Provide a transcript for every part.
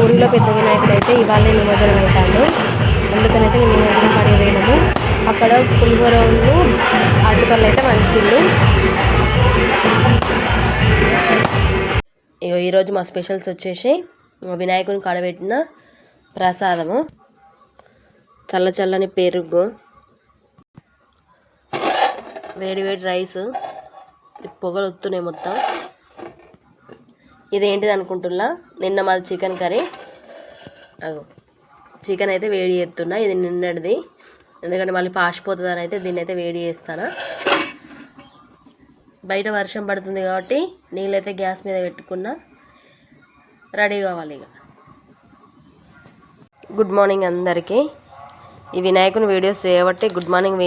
ఊరిలో పెద్ద వినాయకుడు అయితే ఇవాళ నిమజ్జనం అవుతాడు అందుకనైతే మేము నిమజ్జనం కాడికి పోయినాము. అక్కడ పులిహోరలు అరటిపళ్ళు అయితే మంచిళ్ళు ఇగో ఈరోజు మా స్పెషల్స్ వచ్చేసి వినాయకుని కాడబెట్టిన ప్రసాదము. చల్ల చల్లని పెరుగు వేడి వేడి రైస్ పొగలు వస్తున్నాయి మొత్తం. ఇదేంటిది అనుకుంటున్నా? నిన్న మాది చికెన్ కర్రీ. అగో చికెన్ అయితే వేడి చేస్తున్నా ఇది నిన్నటిది. ఎందుకంటే మళ్ళీ పాసిపోతుంది అని అయితే దీన్ని అయితే వేడి చేస్తాను? బయట వర్షం పడుతుంది కాబట్టి నీళ్ళైతే గ్యాస్ మీద పెట్టుకున్నా. రెడీ కావాలి ఇక. గుడ్ మార్నింగ్ అందరికీ. ఈ వినాయకుని వీడియోస్ చేయబట్టి గుడ్ మార్నింగ్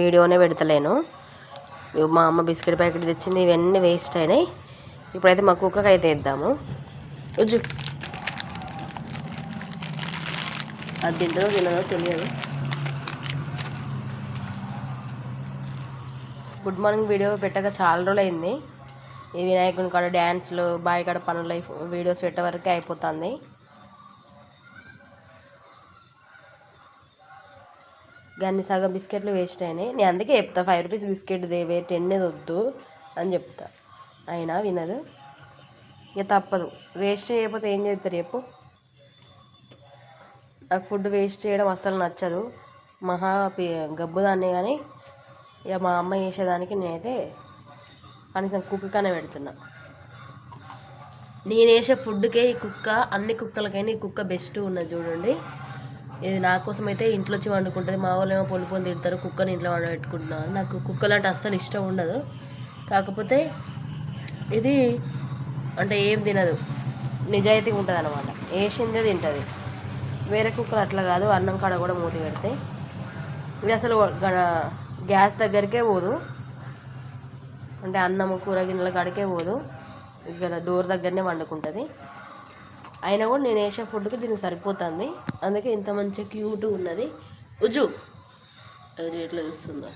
వీడియోనే పెడతలేను. మా అమ్మ బిస్కెట్ ప్యాకెట్ తెచ్చింది ఇవన్నీ వేస్ట్ అయినాయి. ఇప్పుడైతే మా కుక్కకి అయితే ఇద్దాము రుజు అది తింటుందో తినదో తెలియదు. గుడ్ మార్నింగ్ వీడియో పెట్టక చాలా రోజులు అయింది ఈ వినాయకుని కాడ డ్యాన్స్లు బావి కాడ పనులు వీడియోస్ పెట్టే వరకే అయిపోతుంది. దాన్ని సగం బిస్కెట్లు వేస్ట్ అయినాయి. నేను అందుకే చెప్తా ఫైవ్ రూపీస్ బిస్కెట్ దేవే టెన్ వద్దు అని చెప్తా. అయినా వినదు. ఇక తప్పదు. వేస్ట్ చేయకపోతే ఏం చేస్తారు చెప్పు? నాకు ఫుడ్ వేస్ట్ చేయడం అస్సలు నచ్చదు. మహా గబ్బు గబ్బుదాన్నే కానీ ఇక మా అమ్మ చేసేదానికి నేనైతే కనీసం కుక్కకనే పెడుతున్నా. నేను వేసే ఫుడ్కే ఈ కుక్క అన్ని కుక్కలకైనా ఈ కుక్క బెస్ట్ ఉన్నది చూడండి. ఇది నా కోసం అయితే ఇంట్లో వచ్చి వండుకుంటుంది. మా వాళ్ళు ఏమో పొలిపోని పొలి తిడతారు. కుక్కని ఇంట్లో వండబెట్టుకుంటున్నాను నాకు కుక్కలు అంటే అస్సలు ఇష్టం ఉండదు. కాకపోతే ఇది అంటే ఏం తినదు. నిజాయితీగా ఉంటుంది అనమాట వేసిందే తింటుంది. వేరే కుక్కలు అట్లా కాదు. అన్నం కాడ కూడా మూతి పెడితే. ఇది అసలు గ- గ్యాస్ దగ్గరికే పోదు. అంటే అన్నం కూర గిన్నెల కాడికే పోదు. ఇక్కడ డోర్ దగ్గరనే వండుకుంటుంది. అయినా కూడా నేను వేసే ఫుడ్కి దీనికి సరిపోతుంది. అందుకే ఇంత మంచి క్యూట్ ఉన్నది. ఉజు అది ఎట్లా చూస్తుందో